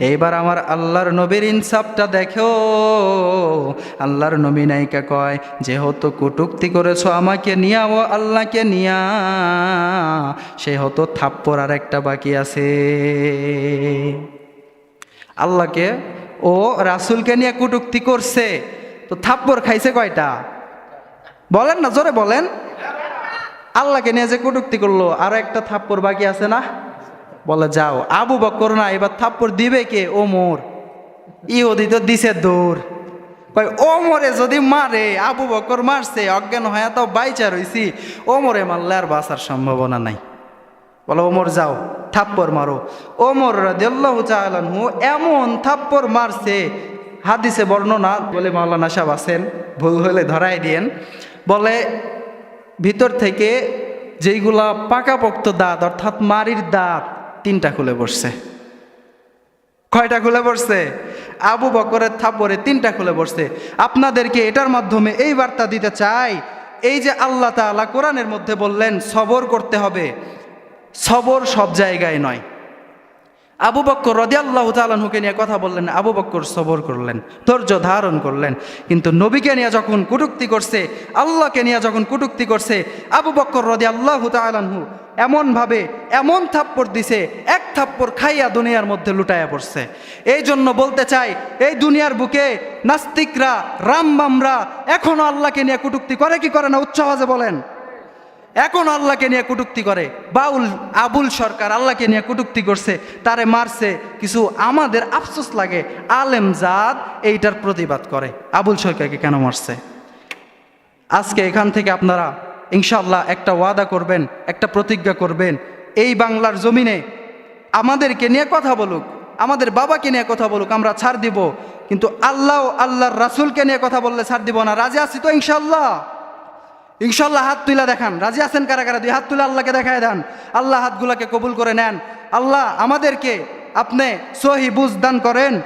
এইবার আমার আল্লাহর নবীর ইনসাফটা দেখো। আল্লাহর নবী নায়িকা কয়, যেহেতু কটুক্তি করেছ আমাকে নিয়া, ও আল্লাহকে নিয়া সে হতো থাপ্পর আর একটা বাকি আছে। আল্লাহকে, ও রাসুলকে নিয়ে কটুক্তি করছে, তো থাপ্পর খাইছে কয়টা? বলেন না, জোরে বলেন। আল্লাহকে নিয়ে যে কটুক্তি করল, আরও একটা থাপ্পর বাকি আছে না? বলে, যাও। আবু বক্কর না, এবার থাপ্পর দিবে কে? ও ওমর। ইহুদি তো দিছে দৌড়। কয়, ওমরে যদি মারে, আবু বক্কর মারছে, অজ্ঞান হয়ে তো বাইচা রইছি। ওমরে মারলে আর বাঁচার সম্ভাবনা নাই। বলো, ওমর, যাও থাপ্পর মারো। ওমর আনহু এমন থাপ্পর মারছে, হাদিসে বর্ণনা, বলে, মাওলানা সাহেব আছেন, ভুল হলে ধরাই দিয়েন। বলে, ভিতর থেকে যেইগুলা পাকাপোক্ত দাঁত, অর্থাৎ মারির দাঁত তিনটা খুলে বসছে। কয়টা খুলে বসছে? আবু বকরের থাপরে তিনটা খুলে বসছে। আপনাদেরকে এটার মাধ্যমে এই বার্তা দিতে চাই, এই যে আল্লাহ তালা কোরআনের মধ্যে বললেন, সবর করতে হবে। সবর সব জায়গায় নয়। আবু বক্কর রদি আল্লাহ নিয়ে কথা বললেন, আবু বক্কর সবর করলেন, ধৈর্য ধারণ করলেন। কিন্তু নবীকে নিয়ে যখন কুটুক্তি করছে, আল্লাহকে নিয়ে যখন কুটুক্তি করছে, আবু বক্কর রদি আল্লাহ তালানহু এমনভাবে এমন থাপ্পড় দিছে, এক থাপ্পড় খাইয়া দুনিয়ার মধ্যে লুটাইয়া পড়ছে। এই জন্য বলতে চাই, এই দুনিয়ার বুকে নাস্তিকরা, রামবামরা এখনও আল্লাহকে নিয়ে কুটুক্তি করে কি করে না? উচ্চ আওয়াজে বলেন। এখন আল্লাহকে নিয়ে কটুক্তি করে। বাউল, আবুল সরকার আল্লাহকে নিয়ে কটুক্তি করছে, তারে মারছে, কিছু আমাদের আফসোস লাগে। আলেম জাদ এইটার প্রতিবাদ করে। আবুল সরকারকে কেন মারছে? আজকে এখান থেকে আপনারা ইনশাল্লাহ একটা ওয়াদা করবেন, একটা প্রতিজ্ঞা করবেন। এই বাংলার জমিনে আমাদেরকে নিয়ে কথা বলুক, আমাদের বাবাকে নিয়ে কথা বলুক, আমরা ছাড় দিব। কিন্তু আল্লাহ আল্লাহর রাসুলকে নিয়ে কথা বললে ছাড় দিব না। রাজি আছি তো ইনশাল্লাহ ইনশাল্লাহ হাত তুলা দেখান। রাজি আছেন কারা কারা দুই হাত তুলে আল্লাহকে দেখায় দেন। আল্লাহ হাতগুলাকে কবুল করে নেন। আল্লাহ আমাদেরকে আপনি সহি বুঝ দান করেন।